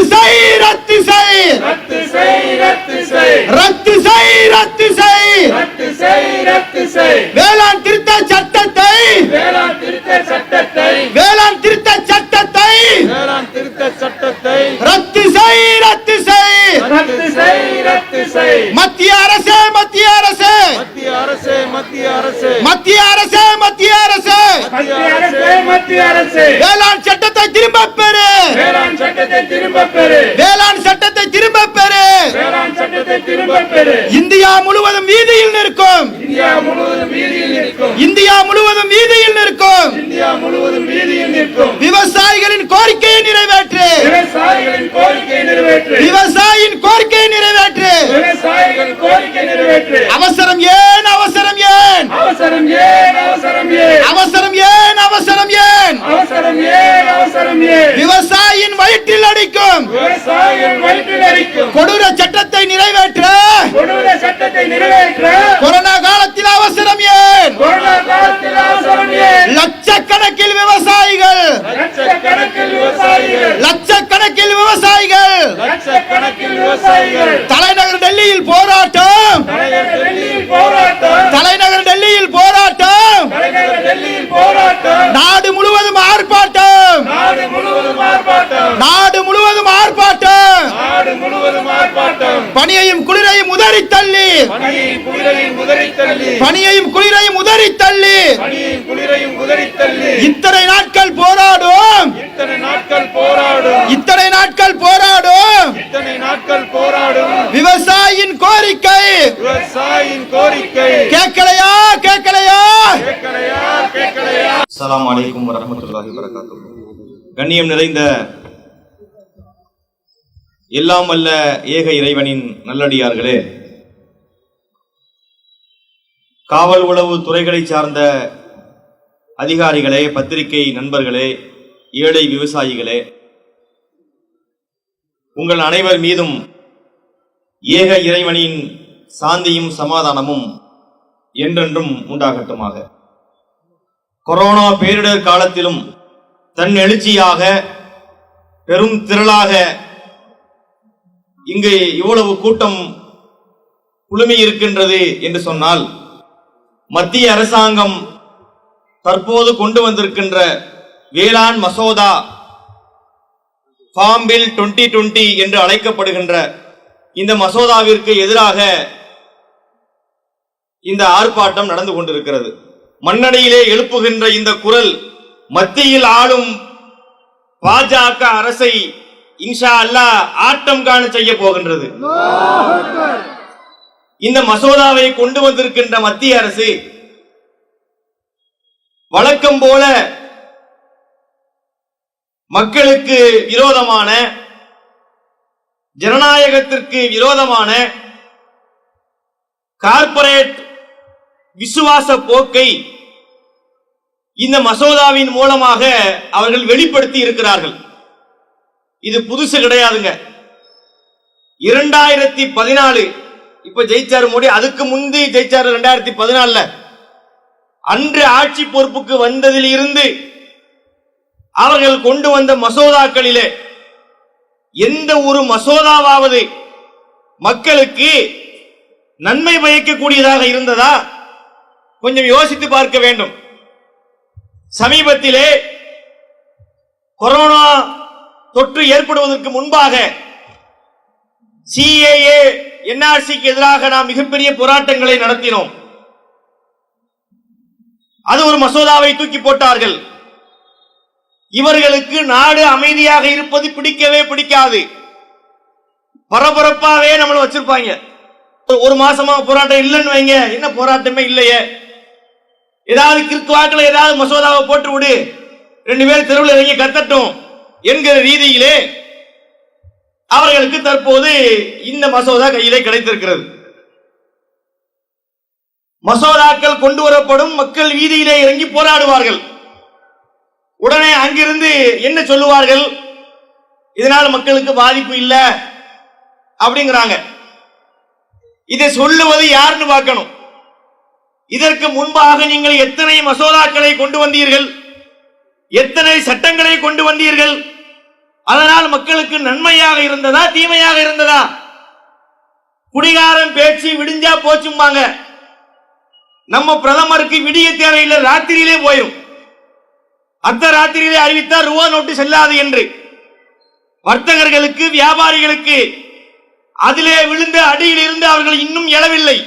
Hüseyin! ரத்து செய். ரத்து செய் ரத்து செய். ரத்து செய் ரத்து செய். ரத்து செய் ரத்து செய். வேளாண் திருத்த சட்டத்தை. வேளாண் திருத்த சட்டத்தை. வேளாண் திருத்த சட்டத்தை. வேளாண் திருத்த சட்டத்தை. ரத்து செய் ரத்து செய். ரத்து செய் ரத்து செய். மத்திய அரசு மத்திய அரசு. மத்திய அரசு மத்திய அரசு. மத்திய அரசு மத்திய அரசு. மத்திய அரசு மத்திய அரசு. வேளாண் சட்டத்தை திரும்ப பெறு. வேளாண் சட்டத்தை திரும்ப பெறு. வேளாண் சட்டத்தை திரும்ப பெறு. வேளாண் சட்டத்தை திரும்ப பெறு. இந்தியா முழுவதும் வீதியில் நிற்கும். இந்தியா முழுவதும் வீதியில் நிற்கும். இந்தியா முழுவதும் வீதியில் நிற்கும். இந்தியா முழுவதும் வீதியில் நிற்கும். விவசாயிகளின் கோரிக்கையை நிறைவேற்று. விவசாயிகளின் கோரிக்கை நிறைவேற்று. விவசாயியின் கோரிக்கையை நிறைவேற்று. கோரிக்கை நிறைவேற்று. அவசரம் ஏன் அவசரம் ஏன்? அவசரம் ஏன் அவசரம் ஏன்? அவசரம் ஏன் அவசரம் ஏன் அவசரம் ஏன் அவசரம் ஏன் விவசாயியின் வயிற்றில் அடிக்கும் விவசாயிகள் வயிற்றில் அடிக்கும் கொடூர சட்டத்தை நிறைவேற்ற கொடூர சட்டத்தை நிறைவேற்ற கொரோனா காலத்தில் அவசரம் ஏன் கொரோனா காலத்தில் அவசரம் ஏன் லட்சக்கணக்கில் விவசாயிகள் லட்சக்கணக்கில் விவசாயிகள் லட்சக்கணக்கில் விவசாயிகள் லட்சக்கணக்கில் விவசாயிகள் தலைநகர் டெல்லியில் போராட்டம் தலைநகர் டெல்லியில் போராட்டம் தலைநகர் டெல்லியில் போராட்டம் தலைநகர் டெல்லியில் போராட்டம் நாடு முழுவதும் ஆர்ப்பாட்டம் நாடு முழுவதும் ஆர்ப்பாட்டம் நாடு முழுவதும் ஆர்ப்பாட்டம் நாடு முழுவதும் ஆர்ப்பாட்டம் பனியையும் குளிரையும் உதறி தள்ளி பணியின் குளிரையும் உதறித் தள்ளி பனியையும் குளிரையும் உதறி தள்ளி பணியின் குளிரையும் உதறித் தள்ளி இத்தனை நாட்கள் போராடும் இத்தனை நாட்கள் போராடும் இத்தனை நாட்கள் போராடும் இத்தனை நாட்கள் போராடும் விவசாயியின் கோரிக்கை விவசாயியின் கோரிக்கை கேட்கலையா கேட்கலையா அஸ்லாம் வலைக்கும் வரமத்துல்லாஹி அலைக்கும் கண்ணியம் நிறைந்த எல்லாம் வல்ல ஏக இறைவனின் நல்லடியார்களே காவல் உளவு துறைகளை சார்ந்த அதிகாரிகளே பத்திரிகை நண்பர்களே ஏழை விவசாயிகளே உங்கள் அனைவர் மீதும் ஏக இறைவனின் சாந்தியும் சமாதானமும் என்றென்றும் உண்டாகட்டுமாக. கொரோனா பேரிடர் காலத்திலும் தன் எழுச்சியாக பெரும் திரளாக இங்கு இவ்வளவு கூட்டம் குழுமி இருக்கின்றது என்று சொன்னால் மத்திய அரசாங்கம் தற்போது கொண்டு வந்திருக்கின்ற வேளாண் மசோதா ஃபார்ம் பில் டுவெண்ட்டி டுவெண்ட்டி என்று அழைக்கப்படுகின்ற இந்த மசோதாவிற்கு எதிராக இந்த ஆர்ப்பாட்டம் நடந்து கொண்டிருக்கிறது. மண்ணடையிலே எழுப்புகின்ற இந்த குரல் மத்தியில் ஆளும் பாஜக அரசை இன்ஷா அல்லாஹ் ஆட்டம் காண செய்ய போகின்றது. இந்த மசோதாவை கொண்டு வந்திருக்கின்ற மத்திய அரசு வழக்கம் போல மக்களுக்கு விரோதமான ஜனநாயகத்திற்கு விரோதமான கார்பரேட் விசுவாச போக்கை இந்த மசோதாவின் மூலமாக அவர்கள் வெளிப்படுத்தி இருக்கிறார்கள். இது புதுசு கிடையாதுங்க. இரண்டாயிரத்தி பதினாலு இப்ப ஜெயிச்சார் மோடி அதுக்கு முந்தி ஜெயிச்சார் ரெண்டாயிரத்தி பதினாலுல. அன்று ஆட்சி பொறுப்புக்கு வந்ததில் இருந்து அவர்கள் கொண்டு வந்த மசோதாக்களிலே எந்த ஒரு மசோதாவாவது மக்களுக்கு நன்மை பயக்கக்கூடியதாக இருந்ததா? கொஞ்சம் யோசித்து பார்க்க வேண்டும். சமீபத்திலே கொரோனா தொற்று ஏற்படுவதற்கு முன்பாக சிஏஏ என்ஆர்சிக்கு எதிராக நாம் மிகப்பெரிய போராட்டங்களை நடத்தினோம். அது ஒரு மசோதாவை தூக்கி போட்டார்கள். இவர்களுக்கு நாடு அமைதியாக இருப்பது பிடிக்கவே பிடிக்காது. பரபரப்பாவே நம்மள வச்சிருப்பாங்க. ஒரு மாசமா போராட்டம் இல்லைன்னு வைங்க. என்ன போராட்டமே இல்லையே. ஏதாவது கிறுக்கு ஏதாவது மசோதாவை போட்டு விடு ரெண்டு பேர் தெருவில் இறங்கி கத்தட்டும் என்கிற ரீதியிலே அவர்களுக்கு தற்போது இந்த மசோதா கையிலே கிடைத்திருக்கிறது. மசோதாக்கள் கொண்டு வரப்படும் மக்கள் வீதியிலே இறங்கி போராடுவார்கள். உடனே அங்கிருந்து என்ன சொல்லுவார்கள்? இதனால் மக்களுக்கு பாதிப்பு இல்லை அப்படிங்கிறாங்க. இதை சொல்லுவது யாருன்னு பார்க்கணும். இதற்கு முன்பாக நீங்கள் எத்தனை மசோதாக்களை கொண்டு வந்தீர்கள்? எத்தனை சட்டங்களை கொண்டு வந்தீர்கள்? அதனால் மக்களுக்கு நன்மையாக இருந்ததா தீமையாக இருந்ததா? குடிகாரன் பேச்சு விடிஞ்சா போச்சும்பாங்க. நம்ம பிரதமருக்கு விடிய தேவையில்லை ராத்திரியிலே போயும் அத்த ராத்திரியிலே அறிவித்தால் ரூபா நோட்டு செல்லாது என்று. வர்த்தகர்களுக்கு வியாபாரிகளுக்கு அதிலே விழுந்த அடியில் இருந்து அவர்கள் இன்னும் எழவில்லை.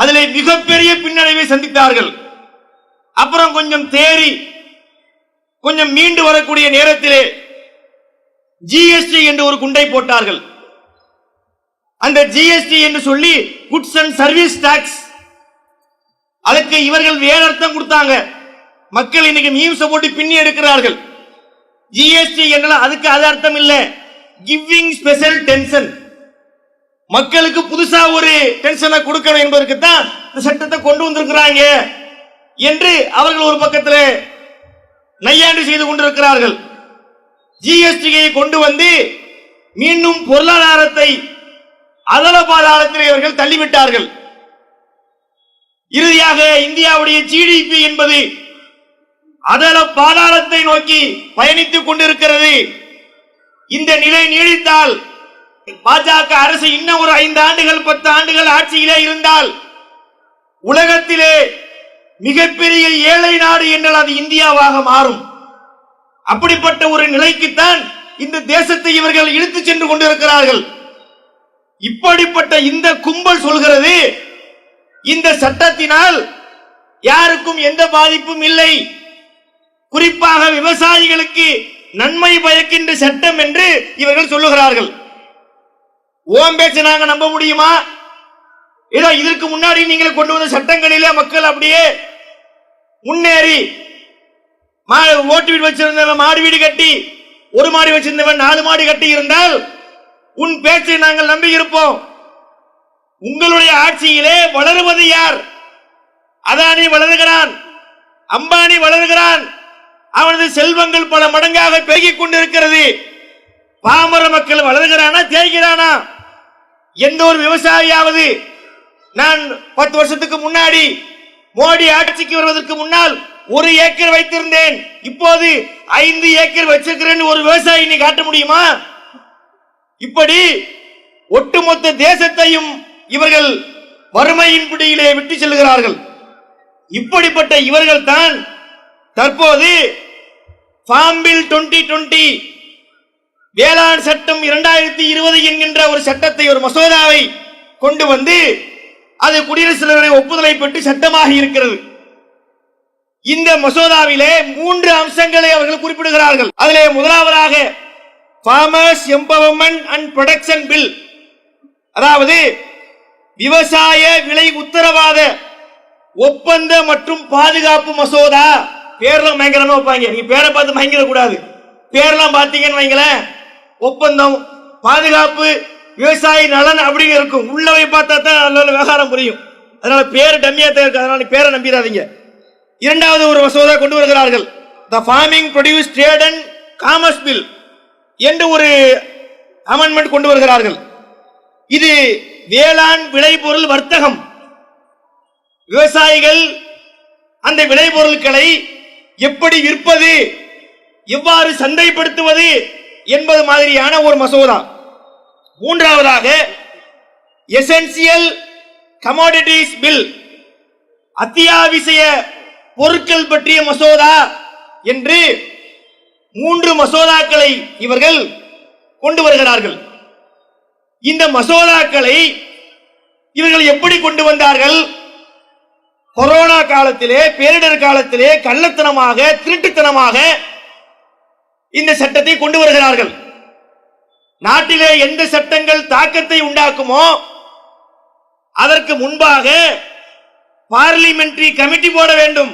அதில் மிகப்பெரிய பின்னடைவை சந்தித்தார்கள். அப்புறம் கொஞ்சம் தேறி கொஞ்சம் மீண்டு வரக்கூடிய நேரத்திலே ஜிஎஸ்டி என்று ஒரு குண்டை போட்டார்கள். அந்த ஜிஎஸ்டி என்று சொல்லி குட்ஸ் அண்ட் சர்வீஸ் டாக்ஸ் அதுக்கு இவர்கள் வேற அர்த்தம் கொடுத்தாங்க. மக்கள் இன்னைக்கு மீம்ஸ் போட்டு பின்னி எடுக்கிறார்கள். ஜிஎஸ்டி என்றால் அதுக்கு அது அர்த்தம் இல்லை. கிவிங் ஸ்பெஷல் டென்ஷன் மக்களுக்கு புதுசா ஒரு டென்ஷனை கொடுக்கணும் என்பதற்கு தான் இந்த சட்டத்தை கொண்டு வந்திருக்கிறாங்க என்று அவர்கள் ஒரு பக்கத்தில் நையாண்டி செய்து கொண்டிருக்கிறார்கள். ஜிஎஸ்டியை கொண்டு வந்து மீண்டும் பொருளாதாரத்தை அதல பாதாளத்தில் இவர்கள் தள்ளிவிட்டார்கள். இறுதியாக இந்தியாவுடைய ஜிடிபி என்பது அதல பாதாளத்தை நோக்கி பயணித்துக் கொண்டிருக்கிறது. இந்த நிலை நீடித்தால் பாஜக அரசு இன்னும் ஒரு ஐந்து ஆண்டுகள் பத்து ஆண்டுகள் ஆட்சியிலே இருந்தால் உலகத்திலே மிகப்பெரிய ஏழை நாடு என்றால் அது இந்தியாவாக மாறும். அப்படிப்பட்ட ஒரு நிலைக்குத்தான் இந்த தேசத்தை இவர்கள் இழுத்து சென்று கொண்டிருக்கிறார்கள். இப்படிப்பட்ட இந்த கும்பல் சொல்கிறது இந்த சட்டத்தினால் யாருக்கும் எந்த பாதிப்பும் இல்லை. குறிப்பாக விவசாயிகளுக்கு நன்மை பயக்கின்ற சட்டம் என்று இவர்கள் சொல்லுகிறார்கள். ஓம் பேச்சு நாங்க நம்ப முடியுமா? ஏதோ இதற்கு முன்னாடி நீங்கள் கொண்டு வந்த சட்டங்களிலே மக்கள் அப்படியே முன்னேறி மா- ஓட்டு வீடு வச்சிருந்தவன் மாடு வீடு கட்டி ஒரு மாடி வச்சிருந்தவன் நாலு மாடி கட்டி இருந்தால் உன் பேச்சை நாங்கள் நம்பி இருப்போம் உங்களுடைய ஆட்சியிலே வளருவது யார்? அதானி வளருகிறான் அம்பானி வளருகிறான். அவனது செல்வங்கள் பல மடங்காக பெருகிக் கொண்டிருக்கிறது. பாமர மக்கள் வளருகிறானா தேய்கிறானா? எந்த ஒரு விவசாயியாவது நான் பத்து வருஷத்துக்கு முன்னாடி மோடி ஆட்சிக்கு வருவதற்கு முன்னால் ஒரு ஏக்கர் வைத்திருந்தேன். இப்போது ஐந்து ஏக்கர் வச்சிருக்கிறேன் ஒரு விவசாயி நீ காட்ட முடியுமா? இப்படி ஒட்டுமொத்த தேசத்தையும் இவர்கள் வறுமையின் பிடியிலே விட்டு செல்கிறார்கள். இப்படிப்பட்ட இவர்கள் தான் தற்போது ஃபார்ம் பில் டுவெண்ட்டி டுவெண்ட்டி வேளாண் சட்டம் இரண்டாயிரத்தி இருபது என்கின்ற ஒரு சட்டத்தை ஒரு மசோதாவை கொண்டு வந்து அது குடியரசுத் தலைவரை ஒப்புதலை பெற்று சட்டமாக இருக்கிறது. இந்த மசோதாவிலே மூன்று அம்சங்களை அவர்கள் குறிப்பிடுகிறார்கள். அதிலே முதலாவதாக farmers empowerment and production bill அதாவது விவசாய விலை உத்தரவாத ஒப்பந்த மற்றும் பாதுகாப்பு மசோதா. பேர்லாம் பயங்கரமா வைப்பாங்க. நீங்க பேரை பார்த்து பயங்கர கூடாது பேர்லாம் பார்த்தீங்கன்னு வைங்களேன். ஒப்பந்தம் பாதுகாப்பு விவசாய நலன் அப்படிங்க இருக்கும். உள்ளவை பார்த்தா தான் நல்ல விவகாரம் புரியும். அதனால பேர் டம்மியா தான் இருக்கு. அதனால பேரை நம்பிடாதீங்க. இரண்டாவது ஒரு மசோதா கொண்டு வருகிறார்கள். The farming produce trade and commerce bill என்று ஒரு அமெண்ட்மெண்ட் கொண்டு வருகிறார்கள். இது வேளாண் விளைபொருள் வர்த்தகம். விவசாயிகள் அந்த விளைபொருட்களை எப்படி விற்பது எவ்வாறு சந்தைப்படுத்துவது என்பது மாதிரியான ஒரு மசோதா. மூன்றாவதாக எசென்சியல் கமாடிட்டிஸ் பில் அத்தியாவசிய பொருட்கள் பற்றிய மசோதா என்று மூன்று மசோதாக்களை இவர்கள் கொண்டு வருகிறார்கள். இந்த மசோதாக்களை இவர்கள் எப்படி கொண்டு வந்தார்கள்? கொரோனா காலத்திலே பேரிடர் காலத்திலே கள்ளத்தனமாக திருட்டுத்தனமாக இந்த சட்டத்தை கொண்டு வருகிறார்கள். நாட்டிலே எந்த சட்டங்கள் தாக்கத்தை உண்டாக்குமோ அதற்கு முன்பாக பார்லிமெண்டரி கமிட்டி போட வேண்டும்.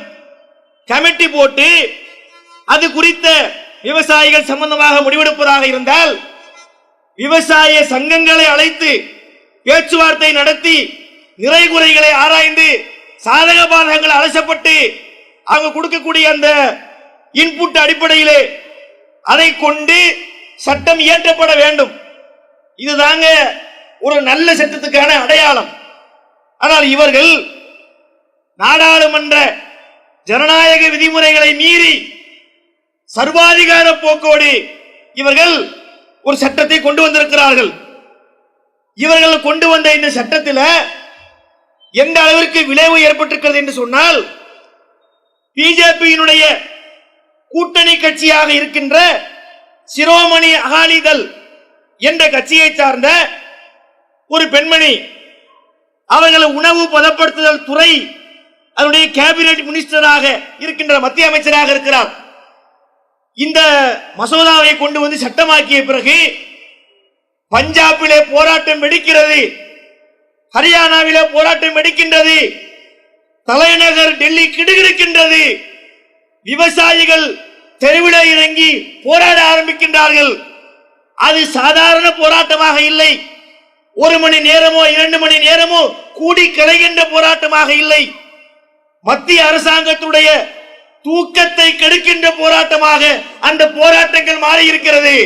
கமிட்டி போட்டு அது குறித்த விவசாயிகள் சம்பந்தமாக முடிவெடுப்பதாக இருந்தால் விவசாய சங்கங்களை அழைத்து பேச்சுவார்த்தை நடத்தி நிறை குறைகளை ஆராய்ந்து சாதக பாதகங்கள் அலசப்பட்டு அவங்க கொடுக்கக்கூடிய அந்த இன்புட் அடிப்படையிலே அதை கொண்டு சட்டம் இயற்றப்பட வேண்டும். இதுதாங்க ஒரு நல்ல சட்டத்துக்கான அடையாளம். ஆனால் இவர்கள் நாடாளுமன்ற ஜனநாயக விதிமுறைகளை மீறி சர்வாதிகார போக்கோடு இவர்கள் ஒரு சட்டத்தை கொண்டு வந்திருக்கிறார்கள். இவர்கள் கொண்டு வந்த இந்த சட்டத்தில் எந்த அளவிற்கு விளைவு ஏற்பட்டிருக்கிறது என்று சொன்னால் பிஜேபியினுடைய கூட்டணி கட்சியாக இருக்கின்ற சிரோமணி அகாலிதள் என்ற கட்சியை சார்ந்த ஒரு பெண்மணி அவர்களை உணவு பதப்படுத்துதல் துறை அதனுடைய கேபினெட் மினிஸ்டராக இருக்கின்ற மத்திய அமைச்சராக இருக்கிறார். இந்த மசோதாவை கொண்டு வந்து சட்டமாக்கிய பிறகு பஞ்சாபிலே போராட்டம் வெடிக்கிறது ஹரியானாவிலே போராட்டம் வெடிக்கின்றது தலைநகர் டெல்லி கிடுகிடுக்கின்றது விவசாயிகள் தெருவிலே இறங்கி போராட ஆரம்பிக்கின்றார்கள். அது சாதாரண போராட்டமாக இல்லை. ஒரு மணி நேரமோ இரண்டு மணி நேரமோ கூடி கலைகின்ற போராட்டமாக இல்லை. மத்திய அரசாங்கத்துடைய தூக்கத்தை கெடுக்கின்ற போராட்டமாக அந்த போராட்டங்கள் மாறி இருக்கிறது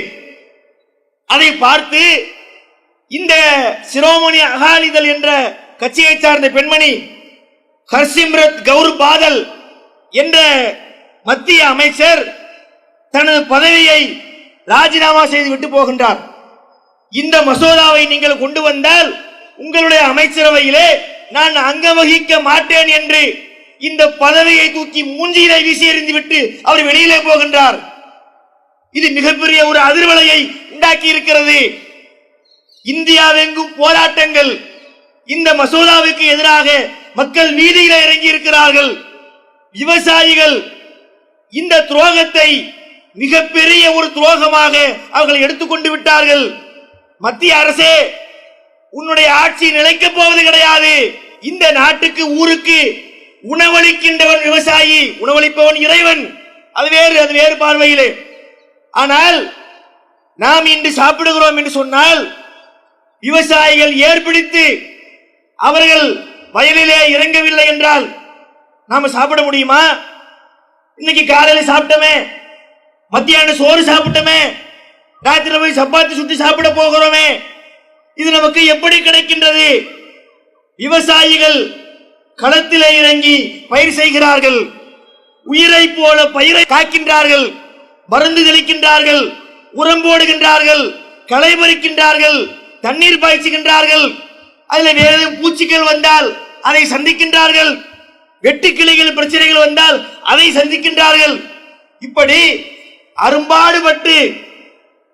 அதை பார்த்து இந்த சிரோமணி அகாலிதள் என்ற கட்சியை சார்ந்த பெண்மணி ஹர்சிம்ரத் கௌர் பாதல் என்ற மத்திய அமைச்சர் தனது பதவியை ராஜினாமா செய்து விட்டு போகின்றார். இந்த மசோதாவை நீங்கள் கொண்டு வந்தால் உங்களுடைய அமைச்சரவையிலே நான் அங்கம் வகிக்க மாட்டேன் என்று இந்த பதவியை தூக்கி மூஞ்சியிலே வீசி எறிந்து விட்டு அவர் வெளியிலே போகின்றார். இது மிகப்பெரிய ஒரு அதிர்வலையை உண்டாக்கி இருக்கிறது. இந்தியாவெங்கும் போராட்டங்கள் இந்த மசோதாவுக்கு எதிராக மக்கள் வீதியில இறங்கி இருக்கிறார்கள் விவசாயிகள் இந்த துரோகத்தை மிகப்பெரிய ஒரு துரோகமாக அவர்கள் எடுத்துக்கொண்டு விட்டார்கள். மத்திய அரசே உன்னுடைய ஆட்சி நிலைக்கப் போவது கிடையாது. இந்த நாட்டுக்கு ஊருக்கு உணவளிக்கின்றவன் விவசாயி உணவளிப்பவன் இறைவன். அது வேறு அது வேறு பார்வையிலே. ஆனால் நாம் இன்று சாப்பிடுகிறோம் என்று சொன்னால் விவசாயிகள் ஏற்பிடித்து அவர்கள் வயலிலே இறங்கவில்லை என்றால் நாம சாப்பிட முடியுமா? இன்னைக்கு காலையில சாப்பிட்டோமே மத்தியான சோறு சாப்பிட்டோமே ராத்திரி போய் சப்பாத்தி சுட்டு சாப்பிட போகிறோமே இது நமக்கு எப்படி கிடைக்கின்றது? விவசாயிகள் களத்திலே இறங்கி பயிர் செய்கிறார்கள் உயிரை போல பயிரை காக்கின்றார்கள் மருந்து தெளிக்கின்றார்கள் உரம் போடுகின்றார்கள் களை பறிக்கின்றார்கள் தண்ணீர் பாய்ச்சுகின்றார்கள் அதில் வேறு எதுவும் பூச்சிகள் வந்தால் அதை சந்திக்கின்றார்கள். வெட்டுக்கிளைகள் பிரச்சனைகள் வந்தால் அதை சந்திக்கின்றார்கள். இப்படி அரும்பாடுபட்டு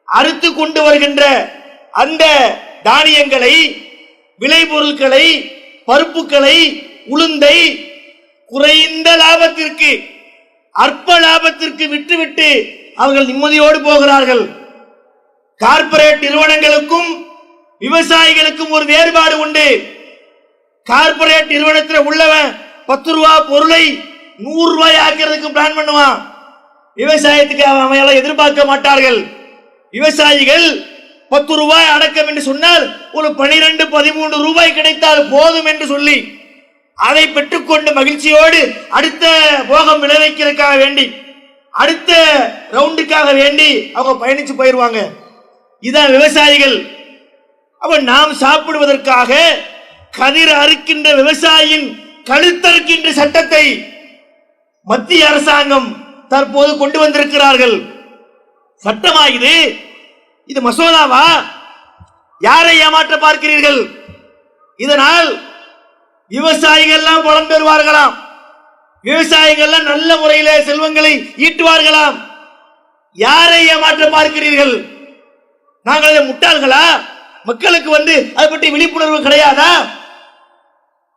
அறுத்து கொண்டு வருகின்ற அந்த தானியங்களை விளைபொருட்களை பருப்புகளை உளுந்தை குறைந்த லாபத்திற்கு அற்ப லாபத்திற்கு விட்டுவிட்டு அவர்கள் நிம்மதியோடு போகிறார்கள். கார்ப்பரேட் நிறுவனங்களுக்கும் விவசாயிகளுக்கும் ஒரு வேறுபாடு உண்டு. கார்ப்பரேட் நிறுவனத்தில் உள்ளவன் பத்து ரூபா பொருளை நூறு ரூபாய் ஆக்கிறதுக்கு பிளான் பண்ணுவான். விவசாயத்துக்கு அவன் எதிர்பார்க்க மாட்டார்கள். விவசாயிகள் பத்து ரூபாய் அடக்கம் என்று சொன்னால் ஒரு பனிரெண்டு பதிமூன்று ரூபாய் கிடைத்தால் போதும் என்று சொல்லி அதை பெற்றுக்கொண்டு மகிழ்ச்சியோடு அடுத்த போகம் விளைவிக்கிறதுக்காக வேண்டி அடுத்த ரவுண்டுக்காக வேண்டி அவங்க பயணிச்சு போயிருவாங்க. இதான் விவசாயிகள். அப்ப நாம் சாப்பிடுவதற்காக கதிர் அறுக்கின்ற விவசாயியின் கழுத்தறுக்கின்ற சட்டத்தை மத்திய அரசாங்கம் தற்போது கொண்டு வந்திருக்கிறார்கள். சட்டமா இது இது மசோதாவா? யாரை ஏமாற்ற பார்க்கிறீர்கள்? இதனால் விவசாயிகள் எல்லாம் பெறுவார்களாம். விவசாயிகள் நல்ல முறையிலே செல்வங்களை ஈட்டுவார்களாம். யாரை ஏமாற்ற பார்க்கிறீர்கள்? நாங்கள் முட்டாள்களா? மக்களுக்கு வந்து அதை பற்றி விழிப்புணர்வு கிடையாதா?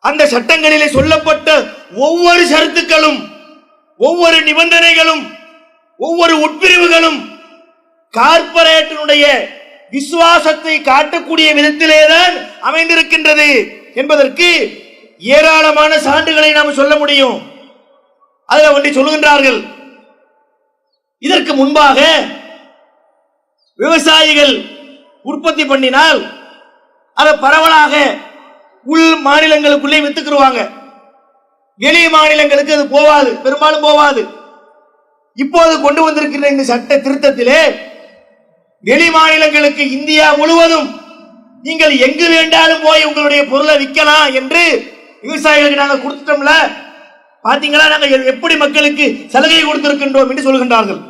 அந்த சட்டங்களிலே சொல்லப்பட்ட ஒவ்வொரு சருத்துக்களும் ஒவ்வொரு நிபந்தனைகளும் ஒவ்வொரு உட்பிரிவுகளும் கார்ப்பரேட்டினுடைய விசுவாசத்தை காட்டக்கூடிய விதத்திலேதான் அமைந்திருக்கின்றது என்பதற்கு ஏராளமான சான்றுகளை நாம் சொல்ல முடியும். அதில் ஒன்றை சொல்லுகின்றார்கள். இதற்கு முன்பாக விவசாயிகள் உற்பத்தி பண்ணினால் அதை பரவலாக உள் மாநிலங்களுக்குள்ளே வித்துக்குருவாங்க. வெளி மாநிலங்களுக்கு அது போவாது பெரும்பாலும் போவாது. இப்போது கொண்டு வந்திருக்கிற இந்த சட்ட திருத்தத்திலே வெளி மாநிலங்களுக்கு இந்தியா முழுவதும் நீங்கள் எங்கு வேண்டாலும் போய் உங்களுடைய பொருளை விற்கலாம் என்று விவசாயிகளுக்கு நாங்கள் கொடுத்துட்டோம்ல. பாத்தீங்களா நாங்கள் எப்படி மக்களுக்கு சலுகை கொடுத்திருக்கின்றோம் என்று சொல்கின்றார்கள்.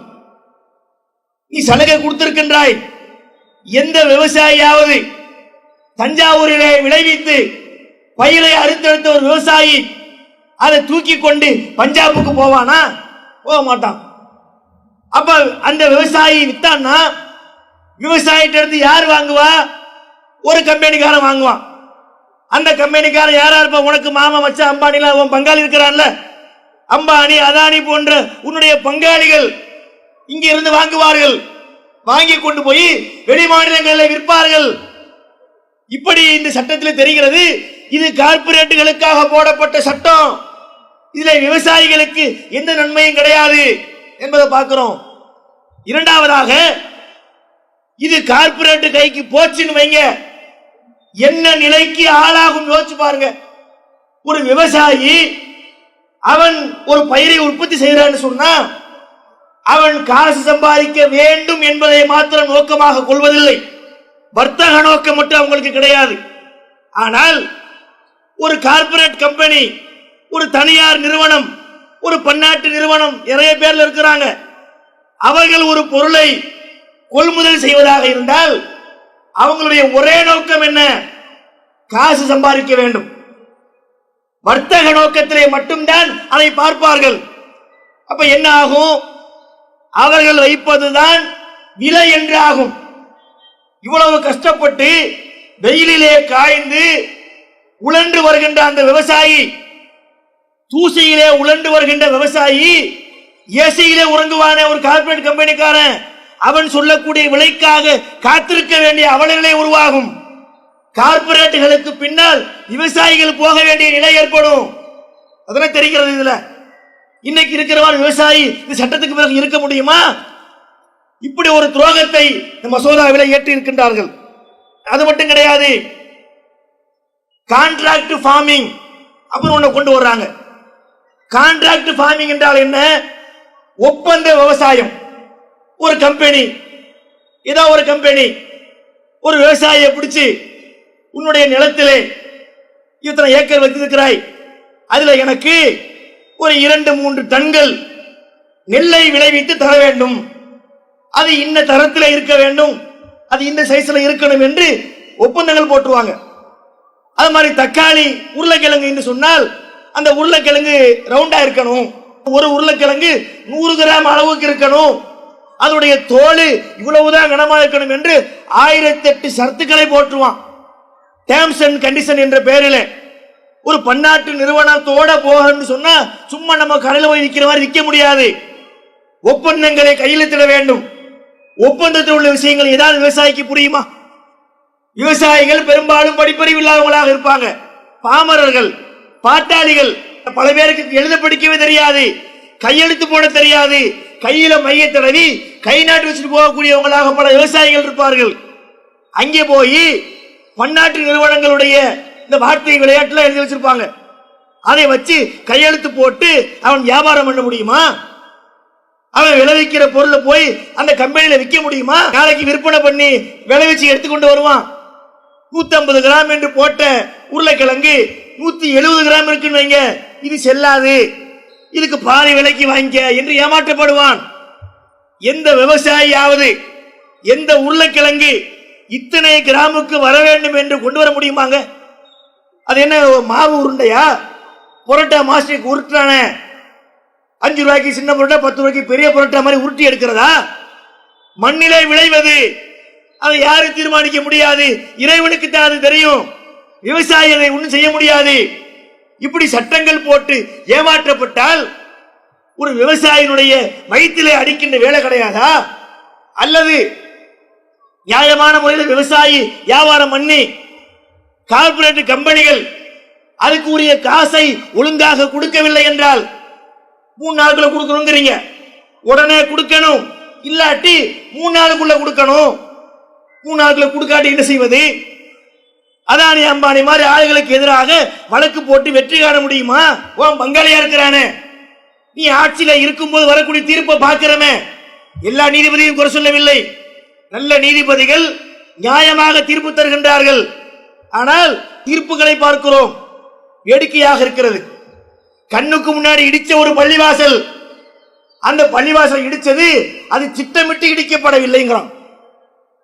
நீ சலுகை கொடுத்திருக்கின்றாய். எந்த விவசாயியாவது தஞ்சாவூரிலே விளைவித்து பயிரை அறுத்தெடுத்த ஒரு விவசாயி அதை தூக்கி கொண்டு பஞ்சாபுக்கு போவானா? போக மாட்டான். அப்ப அந்த விவசாயி வித்தான்னா விவசாயிட்ட இருந்து யார் வாங்குவா? ஒரு கம்பெனிக்காரன் வாங்குவான். அந்த கம்பெனிக்காரன் யாரா இருப்பா? உனக்கு மாமா மச்சான் அம்பானிலாம் உன் பங்காளி இருக்கிறான்ல. அம்பானி அதானி போன்ற உன்னுடைய பங்காளிகள் இங்க இருந்து வாங்குவார்கள். வாங்கி கொண்டு போய் வெளி மாநிலங்களில் விற்பார்கள். இப்படி இந்த சட்டத்தில் தெரிகிறது இது கார்ப்பரேட்டுகளுக்காக போடப்பட்ட சட்டம். இதுல விவசாயிகளுக்கு எந்த நன்மையும் கிடையாது என்பதை பார்க்கிறோம். இரண்டாவதாக இது கார்பரேட் கைக்கு போச்சுன்னு வைங்க. என்ன நிலைக்கு ஆளாகும் யோசிச்சு பாருங்க. ஒரு விவசாயி அவன் ஒரு பயிரை உற்பத்தி செய்யறான்னு சொன்னா அவன் காசு சம்பாதிக்க வேண்டும் என்பதை மாத்திரம் நோக்கமாக கொள்வதில்லை. வர்த்தக நோக்கம் மட்டும் அவங்களுக்கு கிடையாது. ஆனால் ஒரு கார்ப்பரேட் கம்பெனி ஒரு தனியார் நிறுவனம் ஒரு பன்னாட்டு நிறுவனம் நிறைய பேர்ல இருக்கிறாங்க. அவர்கள் ஒரு பொருளை கொள்முதல் செய்வதாக இருந்தால் அவங்களுடைய ஒரே நோக்கம் என்ன? காசு சம்பாதிக்க வேண்டும். வர்த்தக நோக்கத்திலே மட்டும்தான் அதை பார்ப்பார்கள். அப்ப என்ன ஆகும்? அவர்கள் வைப்பதுதான் விலை என்று ஆகும் இவ்வளவு கஷ்டப்பட்டு வெயிலிலே காய்ந்து உழன்று வருகின்ற அந்த விவசாயி தூசியிலே உழண்டு வருகின்ற விவசாயி ஏசியிலே உறங்குவான ஒரு கார்ப்பரேட் கம்பெனிக்காரன். அவன் சொல்லக்கூடிய விலைக்காக காத்திருக்க வேண்டிய அவலநிலை உருவாகும். கார்ப்பரேட்டுகளுக்கு பின்னால் விவசாயிகள் போக வேண்டிய நிலை ஏற்படும். அதெல்லாம் தெரிகிறது இதுல. இன்னைக்கு இருக்கிறவன் விவசாயி இந்த சட்டத்துக்கு பிறகு இருக்க முடியுமா? இப்படி ஒரு துரோகத்தை இந்த மசோதாவில் ஏற்றி இருக்கின்றார்கள். அது மட்டும் கிடையாது. கான்ட்ராக்ட் ஃபார்மிங் அப்படின்னு ஒண்ணு கொண்டு வர்றாங்க. கான்ட்ராக்ட் ஃபார்மிங் என்றால் என்ன? ஒப்பந்த விவசாயம். ஒரு கம்பெனி ஏதோ ஒரு கம்பெனி ஒரு விவசாயியை பிடிச்சி உன்னுடைய நிலத்திலே இத்தனை ஏக்கர் வச்சிருக்கிறாய் அதுல எனக்கு ஒரு இரண்டு மூன்று டன்கள் நெல்லை விளைவித்து தர வேண்டும். அது இந்த தரத்தில் இருக்க வேண்டும். அது இந்த சைஸ்ல இருக்கணும் என்று ஒப்பந்தங்கள் போட்டுருவாங்க. அது மாதிரி தக்காளி உருளைக்கிழங்குன்னு சொன்னால் அந்த உருளைக்கிழங்கு ரவுண்டா இருக்கணும். ஒரு உருளைக்கிழங்கு நூறு கிராம் அளவுக்கு இருக்கணும். அதனுடைய தோல் இவ்வளவுதான் கனமா இருக்கணும் என்று ஆயிரத்தி எட்டு சரத்துக்களை போட்டுருவான் டேர்ம்ஸ் அண்ட் கண்டிஷன் என்ற பெயரில். ஒரு பன்னாட்டு நிறுவனத்தோட போகணும்னு சொன்னா சும்மா நம்ம கடையில் போய் நிற்கிற மாதிரி நிற்க முடியாது. ஒப்பந்தங்களை கையெழுத்திட வேண்டும். ஒப்பந்தத்தில் உள்ள விஷயங்கள் ஏதாவது விவசாயிக்கு புரியுமா? விவசாயிகள் பெரும்பாலும் படிப்பறிவு இல்லாதவங்களாக இருப்பாங்க. பாமரர்கள் பாட்டாளிகள் பல பேருக்கு எழுத படிக்கவே தெரியாது கையெழுத்து போட தெரியாது கையில மைய தடவி கை நாட்டு வச்சுட்டு போகக்கூடியவங்களாக பல விவசாயிகள் இருப்பார்கள். அங்கே போய் பன்னாட்டு நிறுவனங்களுடைய இந்த வார்த்தை விளையாட்டுல எழுதி வச்சிருப்பாங்க. அதை வச்சு கையெழுத்து போட்டு அவன் வியாபாரம் பண்ண முடியுமா? அவன் விளைவிக்கிற பொருளை போய் அந்த கம்பெனியில விற்க முடியுமா? நாளைக்கு விற்பனை பண்ணி விளைவிச்சு எடுத்துக்கொண்டு வருவான். 150 கிராம் என்று போட்ட உருளைக்கிழங்கு நூத்தி எழுபது கிராம் இருக்குன்னு வைங்க. இது செல்லாது. இதுக்கு பாதி விலைக்கு வாங்கிக்க என்று ஏமாற்றப்படுவான். எந்த விவசாயியாவது எந்த உருளைக்கிழங்கு இத்தனை கிராமுக்கு வர வேண்டும் என்று கொண்டு வர முடியுமாங்க? அது என்ன மாவு உருண்டையா? புரோட்டா மாஸ்டருக்கு உருட்டுறானே. அஞ்சு ரூபாய்க்கு சின்ன புரோட்டா பத்து ரூபாய்க்கு பெரிய புரோட்டா மாதிரி உருட்டி எடுக்கிறதா? மண்ணிலே விளைவது அதை யாரும் தீர்மானிக்க முடியாது. இறைவனுக்கு தான் அது தெரியும். விவசாயி அதை ஒன்றும் செய்ய முடியாது. இப்படி சட்டங்கள் போட்டு ஏமாற்றப்பட்டால் ஒரு விவசாயினுடைய வயிற்றிலே அடிக்கின்ற வேலை கிடையாதா? அல்லது நியாயமான முறையில் விவசாயி வியாபாரம் பண்ணி கார்பரேட் கம்பெனிகள் அதுக்கு உரிய காசை ஒழுங்காக கொடுக்கவில்லை என்றால் மூணு நாளுக்குள்ள கொடுக்கணுங்கிறீங்க. உடனே கொடுக்கணும். இல்லாட்டி மூணு நாளுக்குள்ள கொடுக்கணும். மூணு கொடுக்காட்டி என்ன செய்வது? அதானி அம்பானி மாதிரி ஆளுகளுக்கு எதிராக வழக்கு போட்டு வெற்றி காண முடியுமா? ஓ பங்காளியா இருக்கிறானே. நீ ஆட்சியில இருக்கும்போது வரக்கூடிய தீர்ப்பை பார்க்கிறமே. எல்லா நீதிபதியும் குறை சொல்லவில்லை. நல்ல நீதிபதிகள் நியாயமாக தீர்ப்பு தருகின்றார்கள். ஆனால் தீர்ப்புகளை பார்க்கிறோம். வேடிக்கையாக இருக்கிறது. கண்ணுக்கு முன்னாடி இடிச்ச ஒரு பள்ளிவாசல். அந்த பள்ளிவாசல் இடிச்சது அது திட்டமிட்டு இடிக்கப்படவில்லைங்கிறோம்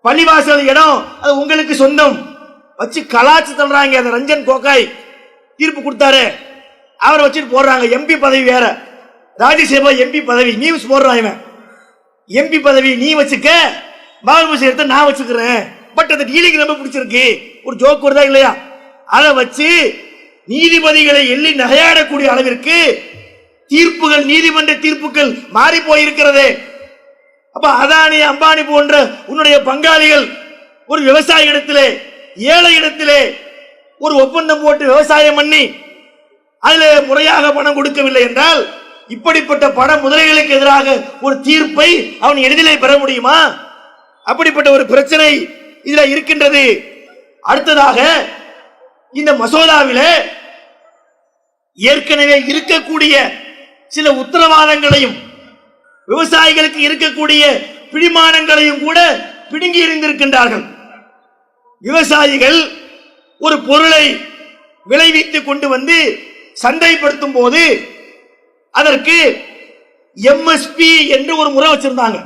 பள்ளிவாசல் இடம் அது உங்களுக்கு சொந்தம். வச்சு கலாச்சு தள்ளுறாங்க அந்த ரஞ்சன் கோகாய். தீர்ப்பு கொடுத்தாரு. அவரை வச்சுட்டு போடுறாங்க. எம்பி பதவி வேற. ராஜ்யசபா எம்பி பதவி. நியூஸ் போடுறான் இவன். எம்பி பதவி நீ வச்சுக்க பாபு எடுத்து நான் வச்சுக்கிறேன். பட் அந்த டீலிங் ரொம்ப பிடிச்சிருக்கு. ஒரு ஜோக் வருதா இல்லையா? அதை வச்சு நீதிபதிகளை எள்ளி நகையாடக்கூடிய அளவிற்கு தீர்ப்புகள் நீதிமன்ற தீர்ப்புகள் மாறி போயிருக்கிறது. அப்ப அதானி அம்பானி போன்ற உன்னுடைய பங்காளிகள் ஒரு விவசாய இடத்திலே ஏழை இடத்திலே ஒரு ஒப்பந்தம் போட்டு விவசாயம் பண்ணி அதுல முறையாக பணம் கொடுக்கவில்லை என்றால் இப்படிப்பட்ட பண முதலைகளுக்கு எதிராக ஒரு தீர்ப்பை அவன் எளிதிலே பெற முடியுமா? அப்படிப்பட்ட ஒரு பிரச்சனை இதுல இருக்கின்றது. அடுத்ததாக இந்த மசோதாவில ஏற்கனவே இருக்கக்கூடிய சில உத்தரவாதங்களையும் விவசாயிகளுக்கு இருக்கக்கூடிய பிடிமானங்களையும் கூட பிடுங்கி எறிந்திருக்கின்றார்கள். விவசாயிகள் ஒரு பொருளை விளைவித்து கொண்டு வந்து சந்தைப்படுத்தும் போது அதற்கு எம்எஸ்பி என்று ஒரு முறை வச்சிருந்தாங்க.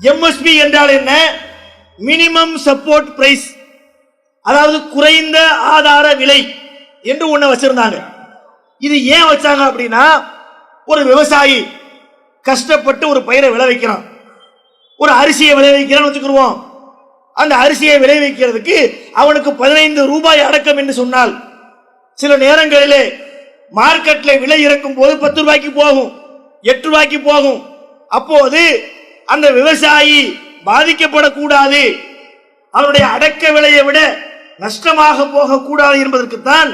எம்எஸ்பி என்றால் என்ன? மினிமம் சப்போர்ட் பிரைஸ் அதாவது குறைந்த ஆதார விலை என்று ஒன்று வச்சிருந்தாங்க. இது ஏன் வச்சாங்க அப்படின்னா ஒரு விவசாயி கஷ்டப்பட்டு ஒரு பயிரை விளைவிக்கிறான் ஒரு அரிசியை விளைவிக்கிறான்னு வச்சுக்கிருவோம் அந்த அரிசியை விளைவிக்கிறதுக்கு அவனுக்கு பதினைந்து ரூபாய் அடக்கம் என்று சொன்னால் சில நேரங்களிலே மார்க்கெட்ல விலை இறக்கும் போது பத்து ரூபாய்க்கு போகும் எட்டு ரூபாய்க்கு போகும். அப்போது அந்த விவசாயி பாதிக்கப்படக்கூடாது. அவனுடைய அடக்க விலையை விட நஷ்டமாக போகக்கூடாது என்பதற்குத்தான்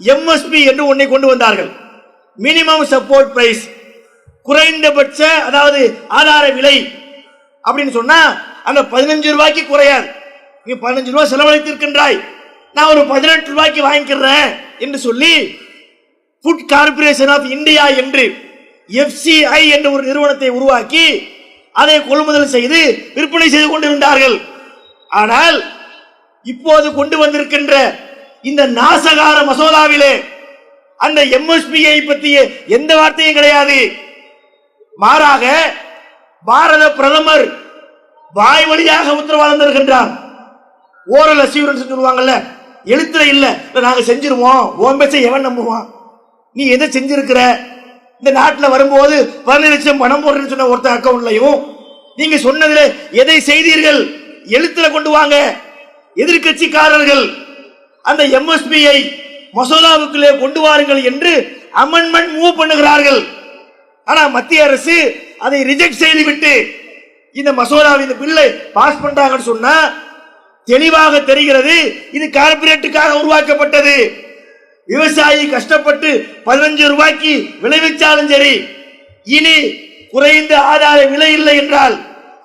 எம்எஸ்பி என்று ஒன்றை கொண்டு வந்தார்கள். மினிமம் சப்போர்ட் பிரைஸ் குறைந்தபட்ச அதாவது ஆதார விலை அப்படின்னு சொன்னா அந்த பதினஞ்சு ரூபாய்க்கு குறையாது. நீ பதினஞ்சு ரூபாய் செலவழித்திருக்கின்றாய். நான் ஒரு பதினெட்டு ரூபாய்க்கு வாங்கிக்கிறேன் என்று சொல்லி ஃபுட் கார்பரேஷன் ஆஃப் இந்தியா என்று எஃப்சிஐ என்ற ஒரு நிறுவனத்தை உருவாக்கி அதை கொள்முதல் செய்து விற்பனை செய்து கொண்டிருந்தார்கள். ஆனால் இப்போது கொண்டு வந்திருக்கின்ற இந்த நாசகார மசோதாவிலே அந்த எம்எஸ்பியை பற்றிய எந்த வார்த்தையும் கிடையாது. மாறாக பாரத பிரதமர் வாய் வழியாக உத்தரவாதம் தருகின்றார். ஓரல் அசியூரன்ஸ் சொல்லுவாங்கல்ல எழுத்துல இல்ல நாங்க செஞ்சிருவோம் ஓம் பேச்சை எவன் நம்புவான்? நீ எதை செஞ்சிருக்கிற? இந்த நாட்டுல வரும்போது பதினஞ்சு லட்சம் பணம் போடுறேன்னு சொன்ன ஒருத்தர் அக்கௌண்ட்லையும் நீங்க சொன்னதுல எதை செய்தீர்கள்? எழுத்துல கொண்டு வாங்க. எதிர்க்கட்சிக்காரர்கள் அந்த எம்எஸ்பியை மசோதாவுக்குள்ளே கொண்டு வாருங்கள் என்று அமெண்ட்மெண்ட் மூவ் பண்ணுகிறார்கள். ஆனா மத்திய அரசு அதை ரிஜெக்ட் செய்துவிட்டு இந்த மசோதாவை இந்த பில்லை பாஸ் பண்றாங்கன்னு சொன்னா தெளிவாக தெரிகிறது இது கார்பரேட்டுக்காக உருவாக்கப்பட்டது. விவசாயி கஷ்டப்பட்டு பதினஞ்சு ரூபாய்க்கு விளைவிச்சாலும் சரி இனி குறைந்த ஆதார விலை இல்லை என்றால்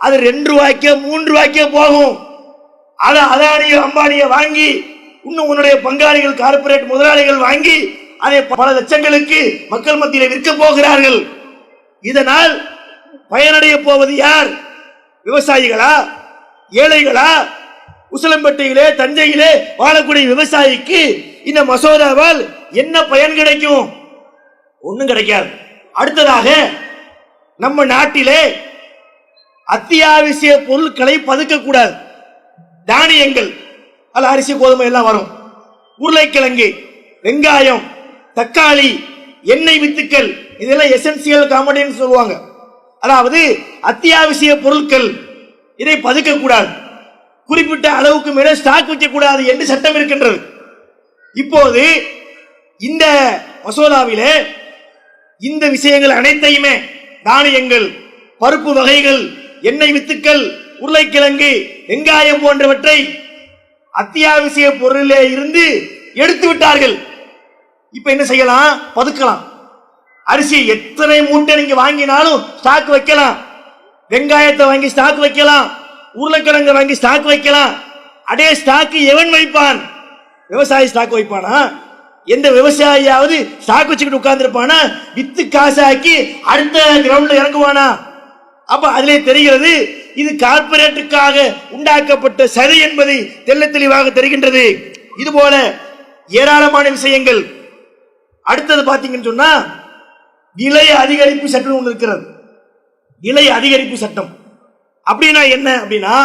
அது ரெண்டு ரூபாய்க்கோ மூன்று ரூபாய்க்கோ போகும். அதை அதானியோ அம்பானியோ வாங்கி இன்னும் உன்னுடைய பங்காளிகள் கார்ப்பரேட் முதலாளிகள் வாங்கி அதை பல லட்சங்களுக்கு மக்கள் மத்தியில் விற்க போகிறார்கள். இதனால் பயனடைய போவது யார்? விவசாயிகளா? ஏழைகளா? உசிலம்பட்டியிலே தஞ்சையிலே வாழக்கூடிய விவசாயிக்கு இந்த மசோதாவால் என்ன பயன் கிடைக்கும்? ஒன்றும் கிடைக்காது. அடுத்ததாக நம்ம நாட்டிலே அத்தியாவசிய பொருட்களை பதுக்க கூடாது தானியங்கள் அல்ல அரிசி கோதுமை எல்லாம் வரும். உருளைக்கிழங்கு வெங்காயம் தக்காளி எண்ணெய் வித்துக்கள். இதெல்லாம் எசென்சியல் காமெடின்னு சொல்லுவாங்க. அதாவது அத்தியாவசிய பொருட்கள். இதை பதுக்க கூடாது. குறிப்பிட்ட அளவுக்கு மேல ஸ்டாக் வைக்கக்கூடாது என்று சட்டம் இருக்கின்றது. இப்போது இந்த மசோதாவில இந்த விஷயங்கள் அனைத்தையுமே தானியங்கள் பருப்பு வகைகள் எண்ணெய் வித்துக்கள் உருளைக்கிழங்கு வெங்காயம் போன்றவற்றை அத்தியாவசிய பொருளிலே இருந்து எடுத்து விட்டார்கள் இப்ப என்ன செய்யலாம்? பதுக்கலாம். அரிசி எத்தனை மூட்டை நீங்க வாங்கினாலும் ஸ்டாக் வைக்கலாம். வெங்காயத்தை வாங்கி ஸ்டாக் வைக்கலாம். உருளைக்கிழங்கு வாங்கி ஸ்டாக் வைக்கலாம். அடே ஸ்டாக்கு எவன் வைப்பான்? விவசாயி ஸ்டாக் வைப்பானா? எந்த விவசாயியாவது ஸ்டாக் வச்சுக்கிட்டு உட்கார்ந்துருப்பானா? வித்து காசாக்கி அடுத்த கிரவுண்ட்ல இறங்குவானா? அப்ப அதிலே தெரிகிறது இது கார்ப்பரேட்டுக்காக உண்டாக்கப்பட்ட சரி என்பதை தெள்ள தெளிவாக தெரிகின்றது. இது போல ஏராளமான விஷயங்கள் அடுத்தது பாத்தீங்கன்னு சொன்னா விலை அதிகரிப்பு சட்டம் ஒன்று இருக்கிறது. விலை அதிகரிப்பு சட்டம். அப்படின்னா என்ன அப்படின்னா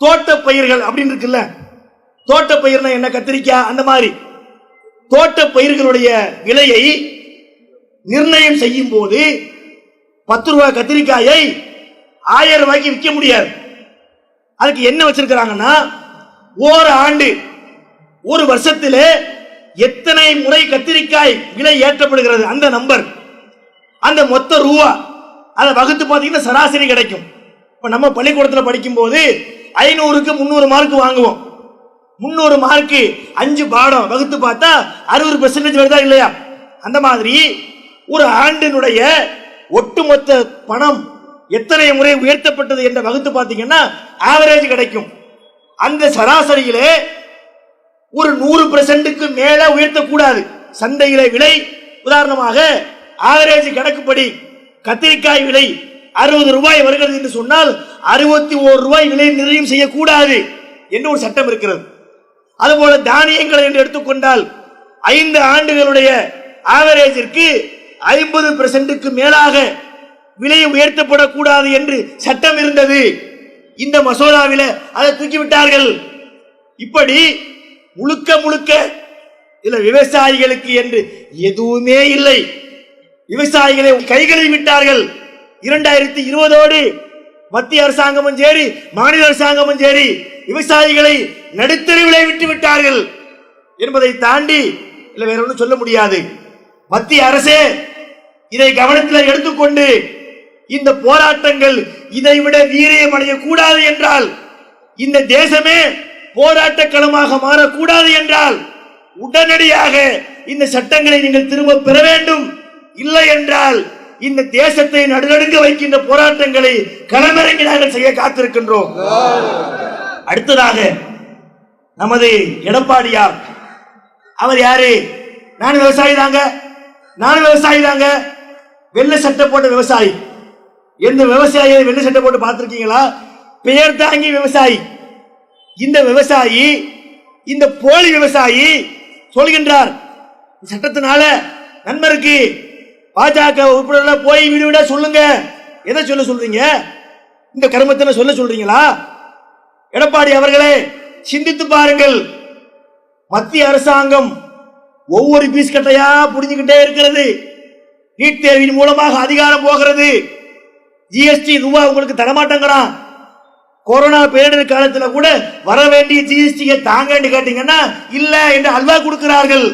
தோட்ட பயிர்கள் அப்படின்னு இருக்குல்ல தோட்ட பயிர்னா என்ன கத்திரிக்காய் அந்த மாதிரி. தோட்ட பயிர்களுடைய விலையை நிர்ணயம் செய்யும் போது பத்து ரூபாய் கத்திரிக்காயை ஆயிரம் ரூபாய்க்கு விற்க முடியாது. அதுக்கு என்ன வச்சிருக்கிறாங்கன்னா ஓர் ஆண்டு ஒரு வருஷத்திலே எத்தனை முறை கத்திரிக்காய் விலை ஏற்றப்படுகிறது? அந்த நம்பர். அந்த மொத்த ரூபா. அதை வகுத்து பார்த்தீங்கன்னா சராசரி கிடைக்கும். இப்போ நம்ம பள்ளிக்கூடத்தில் படிக்கும்போது ஐநூறுக்கு முந்நூறு மார்க் வாங்குவோம். முந்நூறு மார்க்கு அஞ்சு பாடம். வகுத்து பார்த்தா அறுபது பெர்சன்டேஜ் வருதா இல்லையா? அந்த மாதிரி ஒரு ஆண்டினுடைய ஒட்டுமொத்த பணம் எத்தனை முறை உயர்த்தப்பட்டது என்ற வகுத்து பார்த்தீங்கன்னா ஆவரேஜ் கிடைக்கும். அந்த சராசரியிலே ஒரு நூறு பெர்சென்ட்டுக்கு மேல உயர்த்தக்கூடாது. சந்தையில விலை உதாரணமாக ஆவரேஜ் கணக்குப்படி கத்திரிக்காய் விலை அறுபது ரூபாய் வருகிறது என்று சொன்னால் அறுபத்தி ஓரு ரூபாய் விலை நிர்ணயம் செய்யக்கூடாது என்று ஒரு சட்டம் இருக்கிறது. அதுபோல தானியங்களை என்று எடுத்துக்கொண்டால் ஐந்து ஆண்டுகளுடைய ஆவரேஜிற்கு ஐம்பது பெர்சென்ட்டுக்கு மேலாக விலை உயர்த்தப்படக்கூடாது என்று சட்டம் இருந்தது. இந்த மசோதாவில் அதை தூக்கிவிட்டார்கள் இப்படி முழுக்க முழுக்க இதுல விவசாயிகளுக்கு என்று எதுவுமே இல்லை. விவசாயிகளை கைகளை விட்டார்கள். இரண்டாயிரத்தி இருபதோடு மத்திய அரசாங்கமும் சரி மாநில அரசாங்கமும் சரி விவசாயிகளை நடுத்தருவிலே விட்டு விட்டார்கள் என்பதை தாண்டி இல்ல வேற ஒன்றும் சொல்ல முடியாது. மத்திய அரசே இதை கவனத்தில் எடுத்துக்கொண்டு இந்த போராட்டங்கள் இதை விட வீரியம் அடையக்கூடாது என்றால் இந்த தேசமே போராட்ட களமாக மாறக்கூடாது என்றால் உடனடியாக இந்த சட்டங்களை நீங்கள் திரும்ப பெற வேண்டும். இல்லை என்றால் இந்த தேசத்தை நடுநடுங்க வைக்கின்ற போராட்டங்களை களமிறங்கி நாங்கள் செய்ய காத்திருக்கின்றோம். அடுத்ததாக நமது எடப்பாடியார். அவர் யாரு? நான் விவசாயி தாங்க. நான் விவசாயி தாங்க. வெள்ளை சட்டை போட்ட விவசாயி. எந்த விவசாயியை வெள்ளை சட்டை போட்டு பார்த்துருக்கீங்களா? பெயர் தாங்கி விவசாயி. இந்த விவசாயி இந்த போலி விவசாயி சொல்கின்றார் இந்த சட்டத்தினால நண்பருக்கு பாஜக உறுப்பினர்கள் போய் வீடு விட சொல்லுங்க. எதை சொல்ல சொல்றீங்க? இந்த கருமத்தினை சொல்ல சொல்றீங்களா? எடப்பாடி அவர்களே சிந்தித்து பாருங்கள். மத்திய அரசாங்கம் ஒவ்வொரு பீஸ் கட்டையா புரிஞ்சுக்கிட்டே இருக்கிறது. நீட் தேர்வின் மூலமாக அதிகாரம் போகிறது. ஜிஎஸ்டி ரூபாய் உங்களுக்கு தரமாட்டேங்கிறான். கொரோனா பேரிடர் காலத்தில் கூட வர வேண்டிய ஜிஎஸ்டியை தாங்கன்னு கேட்டீங்கன்னா இல்ல என்று அல்வா கொடுக்கிறார்கள்.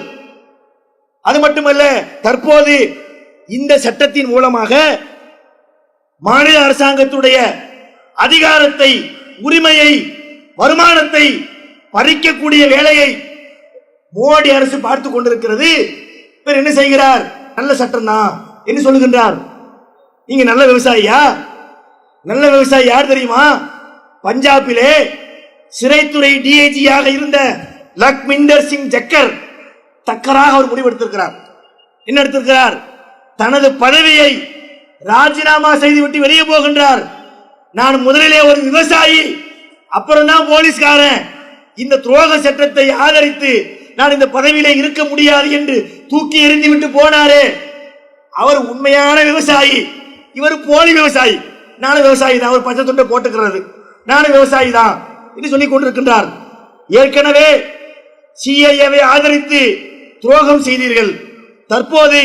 அது மட்டுமல்ல தற்போது இந்த சட்டத்தின் மூலமாக மாநில அரசாங்கத்துடைய அதிகாரத்தை உரிமையை வருமானத்தை பறிக்கக்கூடிய வேலையை மோடி அரசு பார்த்து கொண்டிருக்கிறது. இவர் என்ன செய்கிறார்? நல்ல சட்டம் தான் என்று சொல்லுகின்றார். நீங்க நல்ல விவசாயியா? நல்ல விவசாயி யார் தெரியுமா? பஞ்சாபிலே சிறைத்துறை டிஐஜியாக இருந்த லக்மிந்தர் சிங் ஜக்கர் தக்கராக அவர் முடிவெடுத்திருக்கிறார். என்ன எடுத்திருக்கிறார்? தனது பதவியை ராஜினாமா செய்துவிட்டு வெளியே போகின்றார். நான் முதலிலே ஒரு விவசாயி அப்புறம் தான் போலீஸ்காரன். இந்த துரோக சட்டத்தை ஆதரித்து நான் இந்த பதவியிலே இருக்க முடியாது என்று தூக்கி எறிந்து விட்டு போனாரே. அவர் உண்மையான விவசாயி. இவர் போலி விவசாயி. நானும் விவசாயி தான். அவர் பச்சை தொண்டை போட்டுக்கிறது. நானும் விவசாயி தான் என்று சொல்லிக் கொண்டிருக்கின்றார். ஏற்கனவே சிஐஏவை ஆதரித்து துரோகம் செய்தீர்கள். தற்போது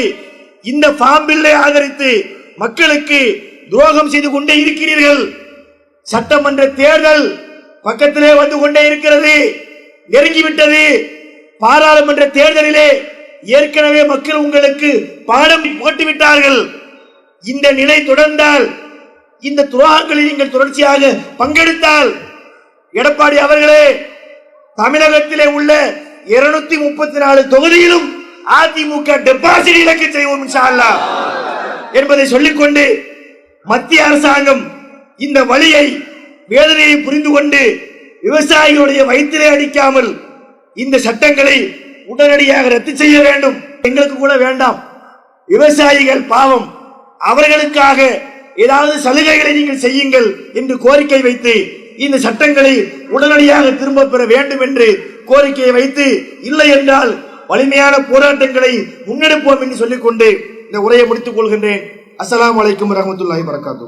இந்த ஃபார்ம் பில்லை ஆதரித்து மக்களுக்கு துரோகம் செய்து கொண்டே இருக்கிறீர்கள். சட்டமன்ற தேர்தல் பக்கத்திலே வந்து கொண்டே இருக்கிறது. நெருங்கிவிட்டது. பாராளுமன்ற தேர்தலிலே ஏற்கனவே மக்கள் உங்களுக்கு பாடம் போட்டுவிட்டார்கள். இந்த நிலை தொடர்ந்தால் இந்த துரோகங்களில் நீங்கள் தொடர்ச்சியாக பங்கெடுத்தால் எடப்பாடி அவர்களே தமிழகத்திலே உள்ள இருநூத்தி முப்பத்தி நாலு தொகுதியிலும் அதிமுக டெபாசிட் இலக்கு செய்வோம் என்பதை சொல்லிக்கொண்டு மத்திய அரசாங்கம் இந்த வழியை வேதனையை புரிந்து கொண்டு விவசாயிகளுடைய வயிற்றிலே அடிக்காமல் இந்த சட்டங்களை உடனடியாக ரத்து செய்ய வேண்டும். எங்களுக்கு கூட வேண்டாம். விவசாயிகள் பாவம். அவர்களுக்காக ஏதாவது சலுகைகளை நீங்கள் செய்யுங்கள் என்று கோரிக்கை வைத்து இந்த சட்டங்களை உடனடியாக திரும்ப பெற வேண்டும் என்று கோரிக்கையை வைத்து இல்லை என்றால் வலிமையான போராட்டங்களை முன்னெடுப்போம் என்று சொல்லிக்கொண்டு இந்த உரையை முடித்துக் கொள்கின்றேன். அஸ்லாம் அலைக்கும் வரஹ்மத்துல்லாஹி வரகாத்து